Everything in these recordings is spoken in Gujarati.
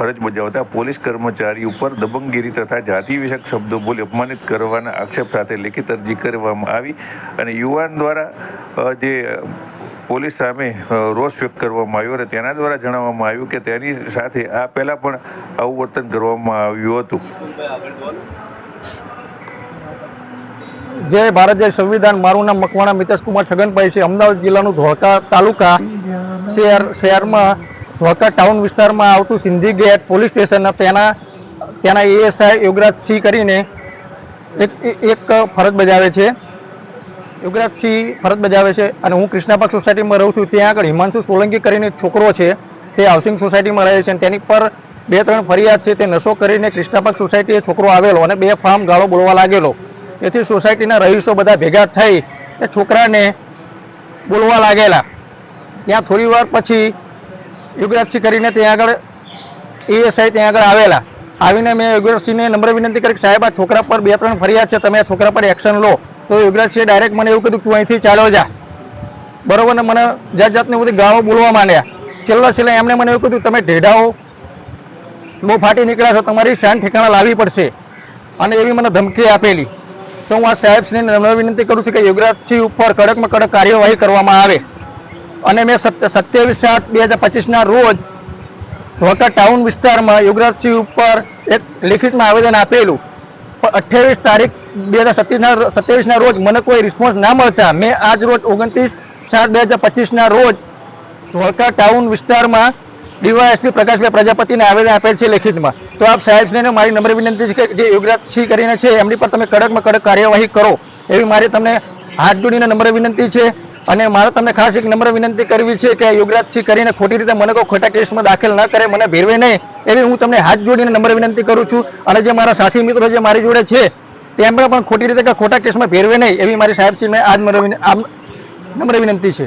ફરજ બજાવતા પોલીસ કર્મચારી ઉપર દબંગગીરી તથા જાતિ વિષયક શબ્દો બોલી અપમાનિત કરવાના આક્ષેપ સાથે લેખિત અરજી કરવામાં આવી અને યુવાન દ્વારા જે પોલીસ સામે રોષ વ્યક્ત કરવામાં આવ્યો અને તેના દ્વારા જણાવવામાં આવ્યું કે તેની સાથે આ પહેલાં પણ આવું વર્તન કરવામાં આવ્યું હતું. જય ભારત, જય સંવિધાન. મારું નામ મકવાણા મિતેશ કુમાર છગનભાઈ છે. અમદાવાદ જિલ્લાનું ધોળકા તાલુકા શહેર, શહેરમાં ધોળકા ટાઉન વિસ્તારમાં આવતું સિંધી ગેટ પોલીસ સ્ટેશન તેના તેના એએસઆઈ યોગરાજ સિંહ કરીને એક એક ફરજ બજાવે છે. યોગરાજ સિંહ ફરજ બજાવે છે અને હું કૃષ્ણાપાક સોસાયટીમાં રહું છું. ત્યાં આગળ હિમાંશુ સોલંકી કરીને છોકરો છે. તે હાઉસિંગ સોસાયટીમાં રહે છે અને તેની પર બે, ત્રણ ફરિયાદ છે. તે નશો કરીને કૃષ્ણાપાક સોસાયટીએ છોકરો આવેલો અને બે ફાર્મ ગાળો બોલવા લાગેલો. તેથી સોસાયટીના રહીશો બધા ભેગા થઈ એ છોકરાને બોલવા લાગેલા. ત્યાં થોડી વાર પછી યુગરાજસિંહ કરીને ત્યાં આગળ એએસઆઈ ત્યાં આગળ આવેલા. આવીને મેં યુગરાજસિંહને નમ્ર વિનંતી કરી કે સાહેબ, આ છોકરા પર બે ત્રણ ફરિયાદ છે, તમે આ છોકરા પર એક્શન લો. તો યુગરાજસિંહે ડાયરેક્ટ મને એવું કીધું તું અહીંથી ચાલો જા. બરાબર ને મને જાત જાતની બધી ગાળો બોલવા માંડ્યા. છેલ્લા છેલ્લા એમણે મને એવું કીધું, તમે ઢેઢાઓ બહુ ફાટી નીકળ્યા છો, તમારી શાન ઠેકાણા લાવવી પડશે. અને એવી મને ધમકી આપેલી. તો હું આ સાહેબશ્રીને નમ્ર વિનંતી કરું છું કે યુગરાજસિંહ ઉપર કડકમાં કડક કાર્યવાહી કરવામાં આવે. અને મેં સત્યાવીસ સાત બે હજાર પચીસના રોજ વોટર ટાઉન વિસ્તારમાં યુવરાજસિંહ ઉપર એક લિખિતમાં આવેદન આપેલું. પણ અઠ્યાવીસ તારીખ બે હજાર સત્યાવીસના સત્યાવીસના રોજ મને કોઈ રિસ્પોન્સ ના મળતા. મેં આજ રોજ ઓગણત્રીસ સાત બે હજાર પચીસના રોજ ધોળકા ટાઉન વિસ્તારમાં ડીવાયએસપી પ્રકાશભાઈ પ્રજાપતિને આવેદન આપેલ છે લેખિતમાં. તો આપ સાહેબશ્રીને મારી નમ્ર વિનંતી છે કે જે યુગરાજસિંહ કરીને છે, એમની પર તમે કડકમાં કડક કાર્યવાહી કરો. એવી મારી તમને હાથ જોડીને નમ્ર વિનંતી છે. અને મારે તમને ખાસ એક નમ્ર વિનંતી કરવી છે કે યુગરાજસિંહ કરીને ખોટી રીતે મને કોઈ ખોટા કેસમાં દાખલ ન કરે, મને ભેરવે નહીં, એવી હું તમને હાથ જોડીને નમ્ર વિનંતી કરું છું. અને જે મારા સાથી મિત્રો જે મારી જોડે છે તેમણે પણ ખોટી રીતે કે ખોટા કેસમાં ભેરવે નહીં, એવી મારી સાહેબશ્રીને આજ નમ્ર વિનંતી છે.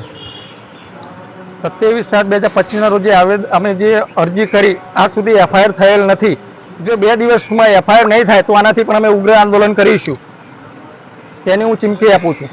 સત્યાવીસ સાત બે હજાર પચીસના રોજે આવેદ અમે જે અરજી કરી, આજ સુધી એફઆઈઆર થયેલ નથી. જો બે દિવસમાં એફઆઈઆર નહીં થાય, તો આનાથી પણ અમે ઉગ્ર આંદોલન કરીશું. તેની હું ચીમકી આપું છું.